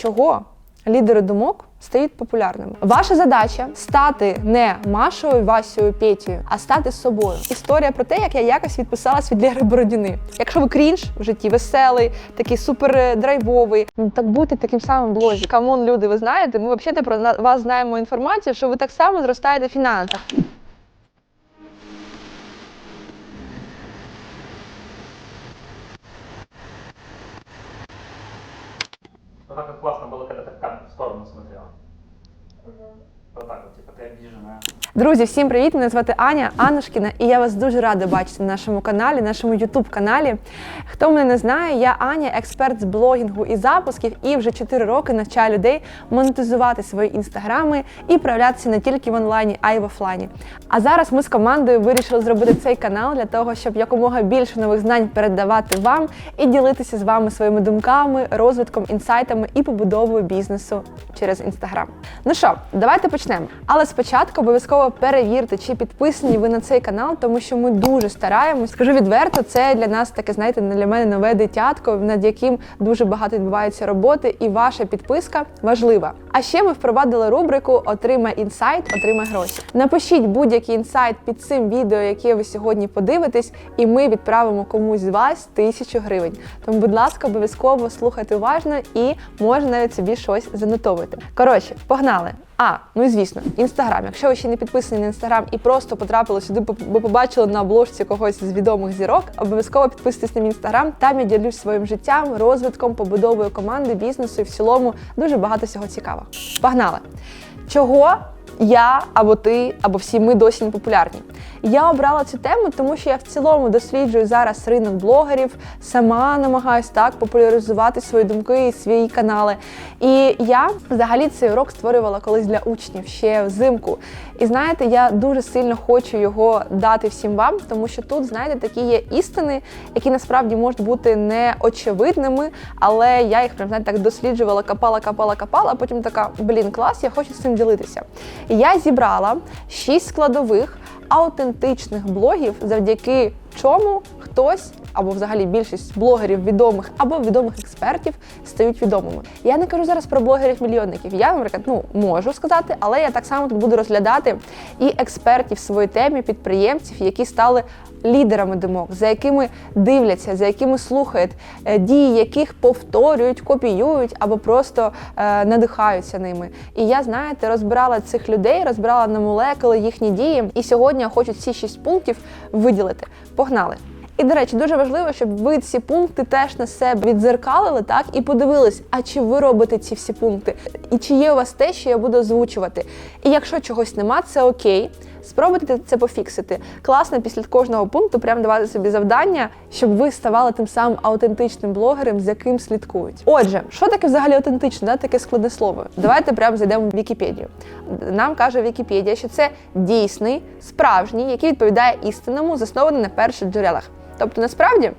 чого лідери думок стають популярними. Ваша задача стати не Машою, Васею, Петєю, а стати собою. Історія про те, як я якось відписалась від Лєри Бородіни. Якщо ви крінж в житті веселий, такий супер е, драйвовий, ну, так будьте таким самим в блозі. Камон, люди, ви знаєте, ми взагалі про вас знаємо інформацію, що ви так само зростаєте в фінансах. Так как классно было, когда в в сторону смотрела. Вот, типа. Друзі, всім привіт! Мене звати Аня Анушкіна, і я вас дуже рада бачити на нашому каналі, нашому Ютуб каналі. Хто мене не знає, я Аня, експерт з блогінгу і запусків, і вже 4 роки навчаю людей монетизувати свої інстаграми і проявлятися не тільки в онлайні, а й в офлайні. А зараз ми з командою вирішили зробити цей канал для того, щоб якомога більше нових знань передавати вам і ділитися з вами своїми думками, розвитком, інсайтами і побудовою бізнесу через інстаграм. Ну що, давайте почнемо. Але спочатку обов'язково перевірте, чи підписані ви на цей канал, тому що ми дуже стараємось. Скажу відверто, це для нас таке, знаєте, для мене нове дитятко, над яким дуже багато відбувається роботи, і ваша підписка важлива. А ще ми впровадили рубрику Отримай інсайт, отримай гроші. Напишіть будь-який інсайт під цим відео, яке ви сьогодні подивитесь, і ми відправимо комусь з вас тисячу гривень. Тому, будь ласка, обов'язково слухайте уважно і може навіть собі щось занотовувати. Коротше, погнали. А, ну і звісно, інстаграм. Якщо ви ще не підписані на інстаграм і просто потрапили сюди, бо побачили на обложці когось з відомих зірок, обов'язково підписуйтесь на мій інстаграм. Там я ділюсь своїм життям, розвитком, побудовою команди, бізнесу і в цілому дуже багато всього цікавого. Погнали! Чого я або ти, або всі ми досі не популярні? Я обрала цю тему, тому що я в цілому досліджую зараз ринок блогерів, сама намагаюсь так популяризувати свої думки і свої канали. І я взагалі цей урок створювала колись для учнів ще взимку. І знаєте, я дуже сильно хочу його дати всім вам, тому що тут, знаєте, такі є істини, які насправді можуть бути не очевидними, але я їх прям знаєте, так досліджувала, копала, копала, копала, а потім така, блін, клас, я хочу з цим ділитися. Я зібрала шість складових аутентичних блогів, завдяки чому хтось або взагалі більшість блогерів відомих або відомих експертів стають відомими. Я не кажу зараз про блогерів-мільйонників. Я, наприклад, ну можу сказати, але я так само тут буду розглядати і експертів в темі, підприємців, які стали лідерами думок, за якими дивляться, за якими слухають, е, дії яких повторюють, копіюють або просто е, надихаються ними. І я, знаєте, розбирала цих людей, розбирала на молекули їхні дії. І сьогодні я хочу ці шість пунктів виділити. Погнали! І, до речі, дуже важливо, щоб ви ці пункти теж на себе відзеркалили, так і подивились, а чи ви робите ці всі пункти, і чи є у вас те, що я буду озвучувати. І якщо чогось нема, це окей. Спробуйте це пофіксити. Класно після кожного пункту прям давати собі завдання, щоб ви ставали тим самим аутентичним блогером, з яким слідкують. Отже, що таке взагалі аутентичне, да? таке складне слово? Давайте прямо зайдемо в Вікіпедію. Нам каже Вікіпедія, що це дійсний, справжній, який відповідає істинному, заснований на перших джерелах. Тобто, насправді.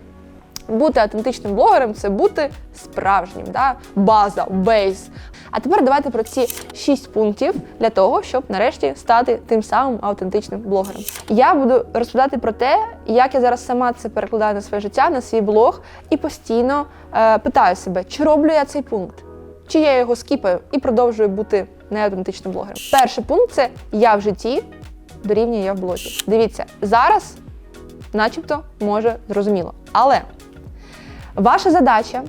Бути автентичним блогером це бути справжнім, да? база, бейс. А тепер давайте про ці шість пунктів для того, щоб нарешті стати тим самим автентичним блогером. Я буду розповідати про те, як я зараз сама це перекладаю на своє життя, на свій блог, і постійно е, питаю себе, чи роблю я цей пункт, чи я його скіпаю і продовжую бути неавтентичним блогером. Перший пункт це я в житті дорівнює я в блозі. Дивіться, зараз, начебто, може зрозуміло. Але Ваша задача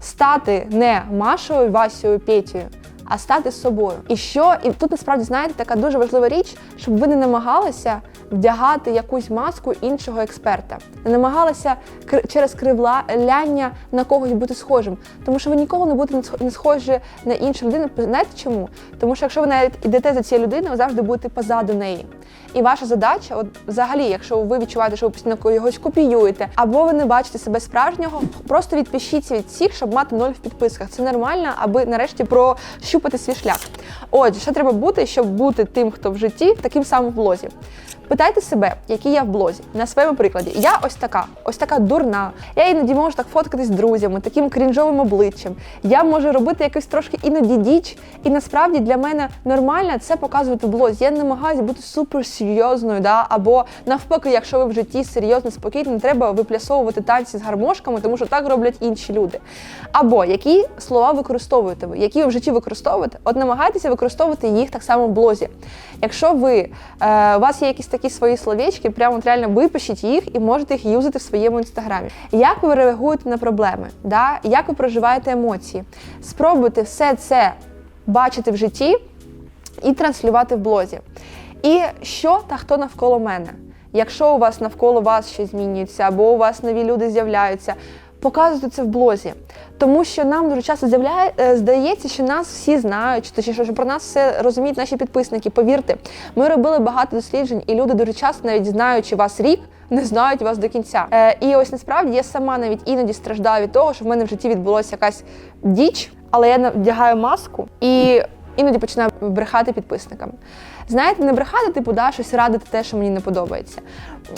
стати не Машою, Васею, Петєю, а стати собою. І що, і тут насправді знаєте, така дуже важлива річ, щоб ви не намагалися вдягати якусь маску іншого експерта, не намагалися кр- через кривляння на когось бути схожим. Тому що ви ніколи не будете не схожі на іншу людину. Знаєте чому? Тому що якщо ви навіть йдете за цією людиною, ви завжди будете позаду неї. І ваша задача, от взагалі, якщо ви відчуваєте, що ви постійно когось копіюєте, або ви не бачите себе справжнього, просто відпишіться від всіх, щоб мати ноль в підписках. Це нормально, аби нарешті прощупати свій шлях. Отже, що треба бути, щоб бути тим, хто в житті, в таким самим в блозі. Питайте себе, який я в блозі на своєму прикладі. Я ось така, ось така дурна. Я іноді можу так фоткатись з друзями, таким крінжовим обличчям. Я можу робити якось трошки іноді діч. І насправді для мене нормально це показувати в блозі. Я намагаюся бути супер серйозною, да? або навпаки, якщо ви в житті серйозно, спокійно, не треба виплясовувати танці з гармошками, тому що так роблять інші люди. Або які слова використовуєте ви, які ви в житті використовуєте, от намагайтеся використовувати їх так само в блозі. Якщо ви е, у вас є якісь такі свої словечки, прямо от реально випишіть їх і можете їх юзати в своєму інстаграмі. Як ви реагуєте на проблеми? Да? Як ви проживаєте емоції? Спробуйте все це бачити в житті і транслювати в блозі. І що та хто навколо мене? Якщо у вас навколо вас щось змінюється, або у вас нові люди з'являються, показуйте це в блозі. Тому що нам дуже часто з'являє, е, здається, що нас всі знають, точніше, що про нас все розуміють наші підписники. Повірте, ми робили багато досліджень, і люди дуже часто, навіть знаючи вас рік, не знають вас до кінця. Е, і ось насправді я сама навіть іноді страждаю від того, що в мене в житті відбулася якась діч, але я вдягаю маску і іноді починаю брехати підписникам. Знаєте, не брехати, типу, да, щось радити те, що мені не подобається,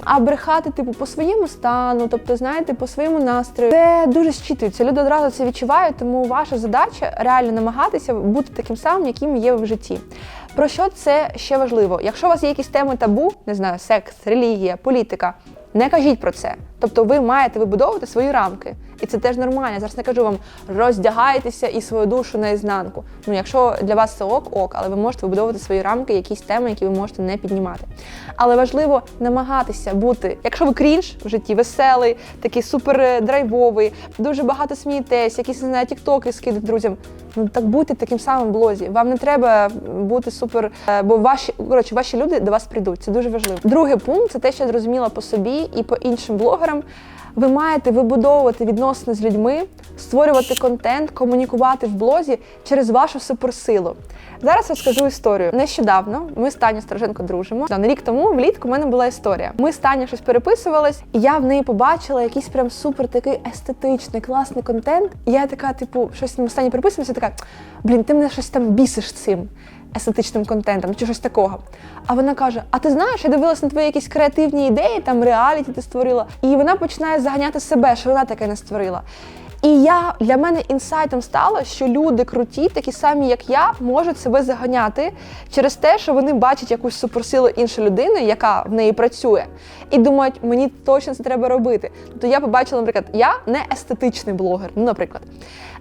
а брехати, типу, по своєму стану, тобто, знаєте, по своєму настрою. Це дуже щитується. Люди одразу це відчувають, тому ваша задача реально намагатися бути таким самим, яким є в житті. Про що це ще важливо? Якщо у вас є якісь теми табу, не знаю, секс, релігія, політика, не кажіть про це. Тобто ви маєте вибудовувати свої рамки. І це теж нормально. Я зараз не кажу вам роздягайтеся і свою душу наізнанку. Ну, якщо для вас це ок, ок, але ви можете вибудовувати свої рамки, якісь теми, які ви можете не піднімати. Але важливо намагатися бути, якщо ви крінж в житті, веселий, такий супер е, драйвовий, дуже багато смієтесь, якісь не знаю, тіктоки скидати друзям. Ну так будьте таким самим блозі. Вам не треба бути супер, е, бо ваші коротше, ваші люди до вас прийдуть. Це дуже важливо. Другий пункт це те, що я зрозуміла по собі і по іншим блогерам. Ви маєте вибудовувати відносини з людьми, створювати контент, комунікувати в блозі через вашу суперсилу. Зараз розкажу історію. Нещодавно ми з Таню Страженко дружимо. Да, Рік тому влітку в мене була історія. Ми з Таню щось переписувались, і я в неї побачила якийсь прям супер такий естетичний, класний контент. І я така, типу, щось ми з Таню переписувалися, така блін, ти мене щось там бісиш цим естетичним контентом чи щось такого. А вона каже: А ти знаєш, я дивилася на твої якісь креативні ідеї, там реаліті ти створила. І вона починає заганяти себе, що вона таке не створила. І я для мене інсайтом стало, що люди круті, такі самі, як я, можуть себе заганяти через те, що вони бачать якусь суперсилу іншої людини, яка в неї працює, і думають, мені точно це треба робити. Тобто я побачила, наприклад, я не естетичний блогер, ну, наприклад.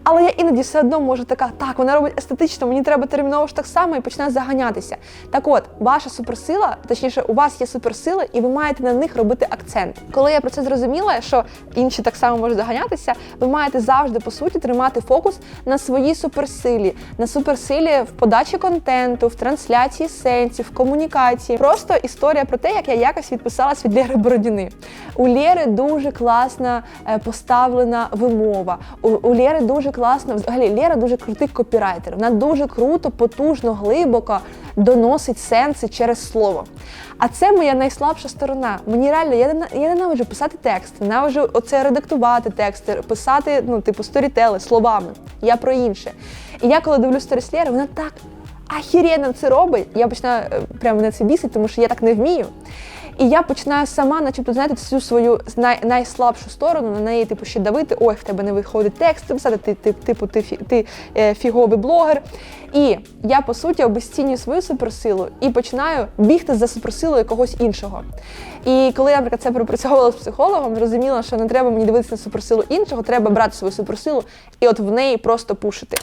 Але я іноді все одно можу така, так, вона робить естетично, мені треба терміново ж так само і починає заганятися. Так от, ваша суперсила, точніше, у вас є суперсили, і ви маєте на них робити акцент. Коли я про це зрозуміла, що інші так само можуть заганятися, ви маєте завжди по суті тримати фокус на своїй суперсилі, на суперсилі в подачі контенту, в трансляції сенсів, в комунікації. Просто історія про те, як я якось відписалась від Лєри Бородіни. У Лєри дуже класна е, поставлена вимова. У, Лєри дуже класно, взагалі Лєра дуже крутий копірайтер. Вона дуже круто, потужно, глибоко доносить сенси через слово. А це моя найслабша сторона. Мені реально я, я ненавиджу писати тексти, ненавиджу оце редактувати тексти, писати, ну, типу, сторітели словами. Я про інше. І я коли дивлюсь сторіслєри, вона так ахіренно це робить. Я починаю е, прямо мене це бісить, тому що я так не вмію. І я починаю сама, начебто, знаєте, цю свою най, найслабшу сторону на неї, типу, ще давити, ой, в тебе не виходить текст, писати, ти, ти, типу, ти, ти е, фіговий блогер. І я, по суті, обесцінюю свою суперсилу і починаю бігти за суперсилою когось іншого. І коли я, наприклад, це пропрацьовувала з психологом, зрозуміла, що не треба мені дивитися на суперсилу іншого, треба брати свою суперсилу і от в неї просто пушити.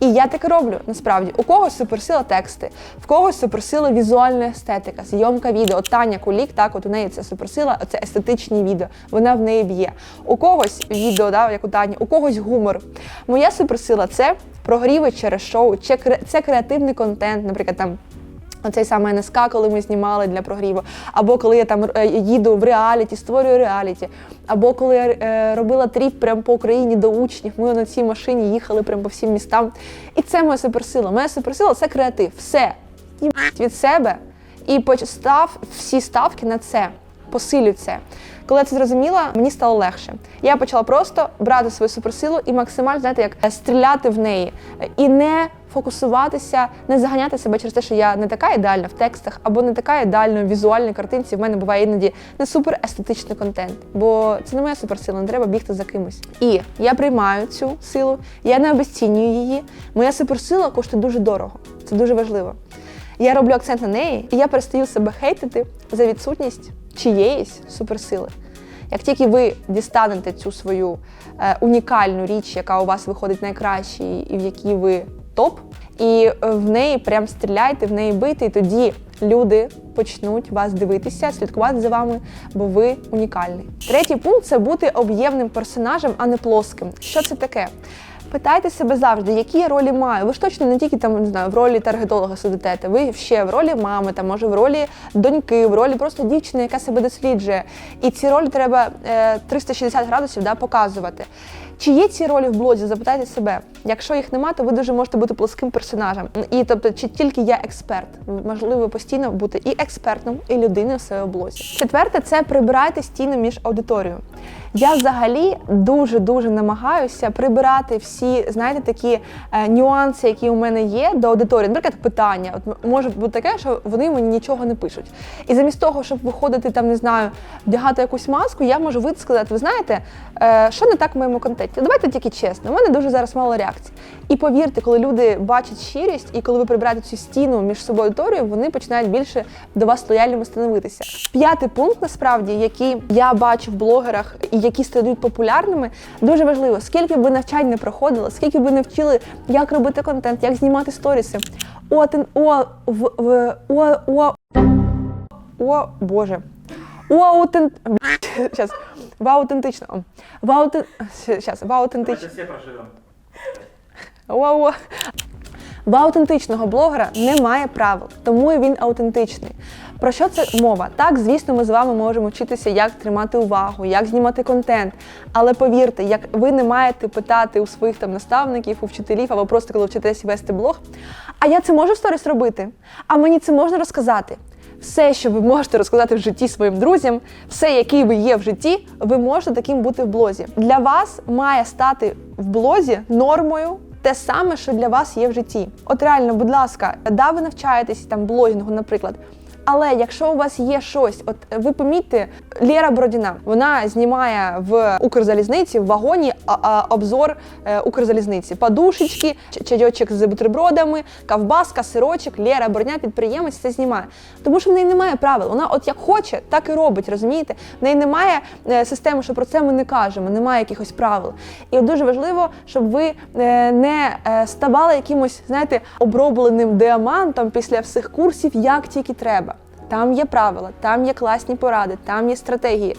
І я так роблю насправді. У когось суперсила тексти, в когось суперсила візуальна естетика, зйомка відео. От Таня Кулік, так, от у неї це суперсила, це естетичні відео. Вона в неї б'є. У когось відео, да, як у Тані, у когось гумор. Моя суперсила це прогріви через шоу, це креативний контент, наприклад, там. Оцей саме НСК, коли ми знімали для прогріву, або коли я там е, їду в реаліті, створюю реаліті, або коли я е, робила тріп прямо по Україні до учнів. Ми на цій машині їхали прямо по всім містам. І це моя суперсила. Моя суперсила це креатив. Все від себе і постав всі ставки на це. Посилюй це. Коли я це зрозуміла, мені стало легше. Я почала просто брати свою суперсилу і максимально, знаєте, як е, стріляти в неї. І не фокусуватися, не заганяти себе через те, що я не така ідеальна в текстах, або не така ідеальна в візуальній картинці. В мене буває іноді не супер естетичний контент, бо це не моя суперсила, не треба бігти за кимось. І я приймаю цю силу, я не обесцінюю її. Моя суперсила коштує дуже дорого. Це дуже важливо. Я роблю акцент на неї, і я перестаю себе хейтити за відсутність чиєїсь суперсили. Як тільки ви дістанете цю свою е, унікальну річ, яка у вас виходить найкраще, і в якій ви топ, і е, в неї прям стріляйте, в неї бити, і тоді люди почнуть вас дивитися, слідкувати за вами, бо ви унікальний. Третій пункт це бути об'ємним персонажем, а не плоским. Що це таке? Питайте себе завжди, які я ролі маю. Ви ж точно не тільки там не знаю, в ролі таргетолога сидите, ви ще в ролі мами, там може в ролі доньки, в ролі просто дівчини, яка себе досліджує. І ці ролі треба е, 360 градусів да, показувати. Чи є ці ролі в блозі? Запитайте себе. Якщо їх нема, то ви дуже можете бути плоским персонажем. І тобто, чи тільки я експерт? Можливо, постійно бути і експертом, і людиною в своєму блозі. Четверте, це прибирайте стіни між аудиторією. Я взагалі дуже дуже намагаюся прибирати всі, знаєте, такі е, нюанси, які у мене є до аудиторії. Наприклад, питання. От може бути таке, що вони мені нічого не пишуть. І замість того, щоб виходити там, не знаю, вдягати якусь маску, я можу вийти сказати, ви знаєте, е, що не так в моєму контенті? Давайте тільки чесно. У мене дуже зараз мало реакцій. І повірте, коли люди бачать щирість, і коли ви прибираєте цю стіну між собою аудиторією, вони починають більше до вас лояльними становитися. П'ятий пункт, насправді, який я бачу в блогерах і які стають популярними, дуже важливо, скільки б ви навчань не проходили, скільки б ви не вчили, як робити контент, як знімати сторіси. О, тен- о, в, в, о, о, о, Боже. У аутент... Сейчас. В аутентично. В аутен... Сейчас. В аутентично. Давайте все проживем. Уа-уа. В аутентичного блогера немає правил, тому і він аутентичний. Про що це мова? Так, звісно, ми з вами можемо вчитися, як тримати увагу, як знімати контент. Але повірте, як ви не маєте питати у своїх там наставників, у вчителів або просто коли вчитесь вести блог, а я це можу в сторіс робити? А мені це можна розказати? Все, що ви можете розказати в житті своїм друзям, все, який ви є в житті, ви можете таким бути в блозі. Для вас має стати в блозі нормою те саме, що для вас є в житті. От реально, будь ласка, да, ви навчаєтесь там блогінгу, наприклад. Але якщо у вас є щось, от ви помітьте, Лєра Бродіна, вона знімає в Укрзалізниці в вагоні а, а, обзор е, Укрзалізниці. Подушечки, чайочок з бутербродами, ковбаска, сирочок, Лєра Бродіна, підприємець це знімає. Тому що в неї немає правил. Вона от як хоче, так і робить, розумієте? В неї немає е, системи, що про це ми не кажемо, немає якихось правил. І дуже важливо, щоб ви е, не е, ставали якимось, знаєте, обробленим діамантом після всіх курсів, як тільки треба. Там є правила, там є класні поради, там є стратегії.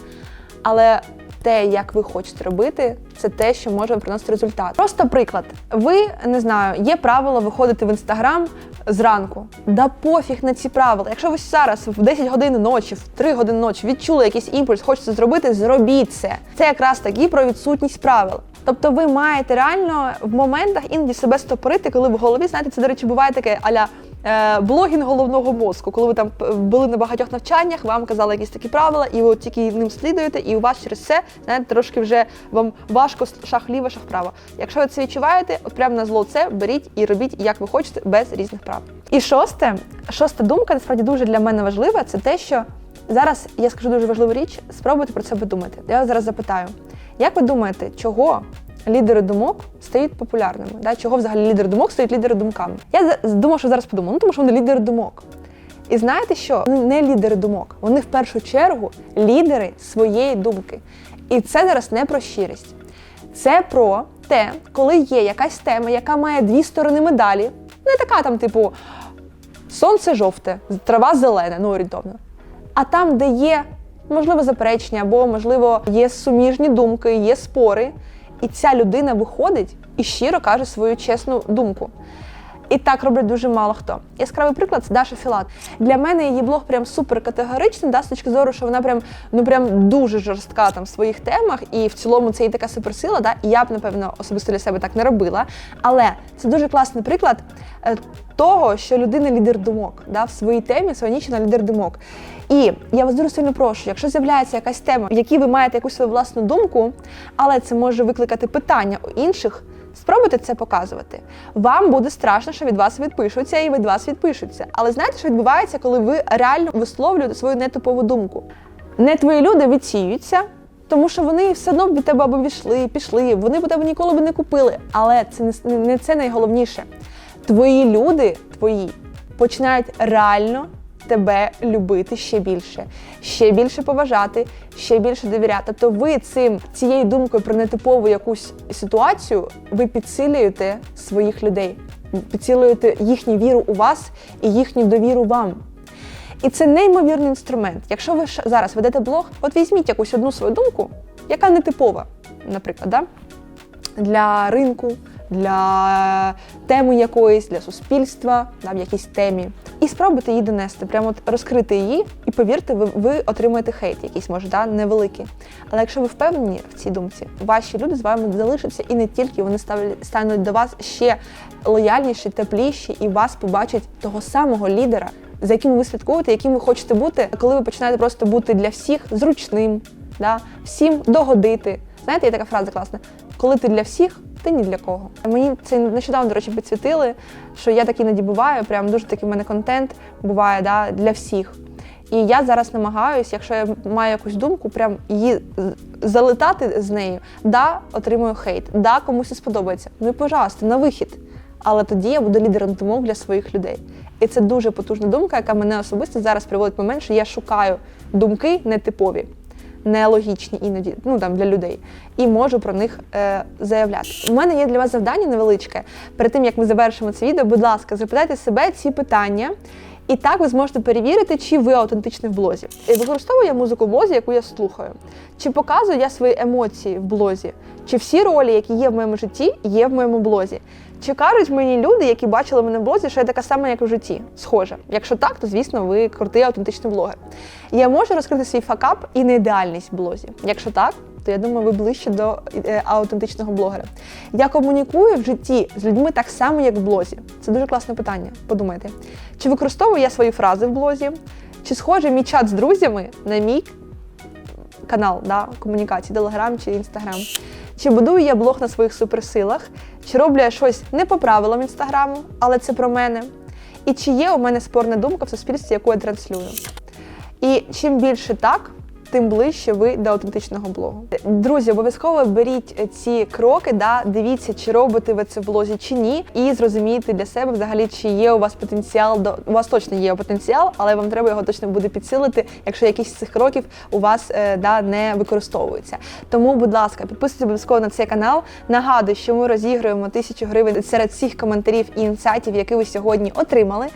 Але те, як ви хочете робити, це те, що може приносити результат. Просто приклад. Ви не знаю, є правило виходити в інстаграм зранку. Да пофіг на ці правила. Якщо ви зараз в 10 годин ночі, в 3 години ночі відчули якийсь імпульс, хочете зробити, зробіть це. Це якраз таки про відсутність правил. Тобто ви маєте реально в моментах іноді себе стопорити, коли в голові, знаєте, це, до речі, буває таке аля блогінг головного мозку, коли ви там були на багатьох навчаннях, вам казали якісь такі правила, і ви от тільки ним слідуєте, і у вас через це, знаєте, трошки вже вам важко шах ліво, шах право. Якщо ви це відчуваєте, от прямо на зло це беріть і робіть, як ви хочете, без різних прав. І шосте, шоста думка, насправді дуже для мене важлива, це те, що зараз я скажу дуже важливу річ, спробуйте про це подумати. Я вас зараз запитаю, як ви думаєте, чого лідери думок стають популярними? Да? Чого взагалі лідери думок стають лідери думками? Я думав, що зараз подумав, ну тому що вони лідери думок. І знаєте що? Вони не лідери думок, вони в першу чергу лідери своєї думки. І це зараз не про щирість. Це про те, коли є якась тема, яка має дві сторони медалі, не така там, типу, сонце жовте, трава зелена, ну орієнтовно. А там, де є, можливо, заперечення, або, можливо, є суміжні думки, є спори, і ця людина виходить і щиро каже свою чесну думку. І так роблять дуже мало хто. Яскравий приклад це Даша Філат. Для мене її блог прям супер категоричний, да, з точки зору, що вона прям ну прям дуже жорстка там в своїх темах, і в цілому це і така суперсила. Да? І я б, напевно, особисто для себе так не робила. Але це дуже класний приклад е, того, що людина лідер думок да, в своїй темі, своя ніч на лідер думок. І я вас дуже сильно прошу, якщо з'являється якась тема, в якій ви маєте якусь свою власну думку, але це може викликати питання у інших. Спробуйте це показувати. Вам буде страшно, що від вас відпишуться, і від вас відпишуться. Але знаєте, що відбувається, коли ви реально висловлюєте свою нетипову думку? Не твої люди відсіються, тому що вони все одно від тебе або війшли, пішли, вони б тебе ніколи б не купили. Але це не це найголовніше. Твої люди, твої, починають реально тебе любити ще більше, ще більше поважати, ще більше довіряти. То ви цим цією думкою про нетипову якусь ситуацію ви підсилюєте своїх людей, підсилюєте їхню віру у вас і їхню довіру вам. І це неймовірний інструмент. Якщо ви зараз ведете блог, от візьміть якусь одну свою думку, яка нетипова, наприклад, да? для ринку, для теми якоїсь, для суспільства, да, в якійсь темі. І спробуйте її донести, прямо от розкрити її, і повірте, ви, ви отримаєте хейт, якийсь може, да, невеликий. Але якщо ви впевнені в цій думці, ваші люди з вами залишаться і не тільки вони стануть до вас ще лояльніші, тепліші, і вас побачать того самого лідера, за яким ви слідкуєте, яким ви хочете бути, коли ви починаєте просто бути для всіх зручним, да, всім догодити. Знаєте, є така фраза класна: коли ти для всіх, ти ні для кого. Мені це нещодавно, до речі, підсвітили, що я так іноді буваю, прям дуже такий в мене контент буває да, для всіх. І я зараз намагаюся, якщо я маю якусь думку, прям її залетати з нею. Да, отримую хейт, да, комусь не сподобається. Ну і пожалуйста, на вихід. Але тоді я буду лідером думок для своїх людей. І це дуже потужна думка, яка мене особисто зараз приводить в момент, що я шукаю думки нетипові, нелогічні іноді, ну там для людей, і можу про них е, заявляти. У мене є для вас завдання невеличке. Перед тим як ми завершимо це відео, будь ласка, запитайте себе ці питання. І так ви зможете перевірити, чи ви аутентичний в блозі. І Використовую я музику в блозі, яку я слухаю. Чи показую я свої емоції в блозі? Чи всі ролі, які є в моєму житті, є в моєму блозі? Чи кажуть мені люди, які бачили мене в блозі, що я така сама, як у житті? Схоже. Якщо так, то звісно, ви крутий аутентичний блогер. Я можу розкрити свій факап і неідеальність в блозі. Якщо так, то я думаю, ви ближче до е, аутентичного блогера. Я комунікую в житті з людьми так само, як в блозі. Це дуже класне питання. Подумайте. Чи використовую я свої фрази в блозі? Чи схожий мій чат з друзями на мій канал да, комунікації, Телеграм чи Інстаграм? Чи будую я блог на своїх суперсилах? Чи роблю я щось не по правилам інстаграму, але це про мене? І чи є у мене спорна думка в суспільстві, яку я транслюю? І чим більше так, тим ближче ви до аутентичного блогу. Друзі, обов'язково беріть ці кроки, да, дивіться, чи робите ви це в блозі чи ні, і зрозумійте для себе взагалі, чи є у вас потенціал до у вас точно є потенціал, але вам треба його точно буде підсилити, якщо якісь з цих кроків у вас е, да, не використовуються. Тому, будь ласка, підписуйтесь обов'язково на цей канал. Нагадую, що ми розігруємо тисячу гривень серед всіх коментарів і інсайтів, які ви сьогодні отримали.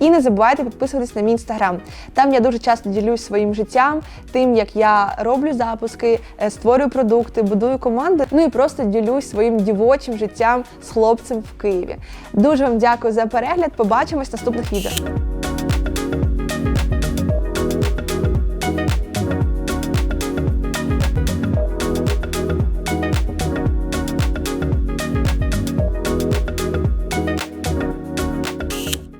І не забувайте підписуватись на мій інстаграм. Там я дуже часто ділюсь своїм життям, тим, як я роблю запуски, створю створюю продукти, будую команди. Ну і просто ділюсь своїм дівочим життям з хлопцем в Києві. Дуже вам дякую за перегляд. Побачимось в наступних відео.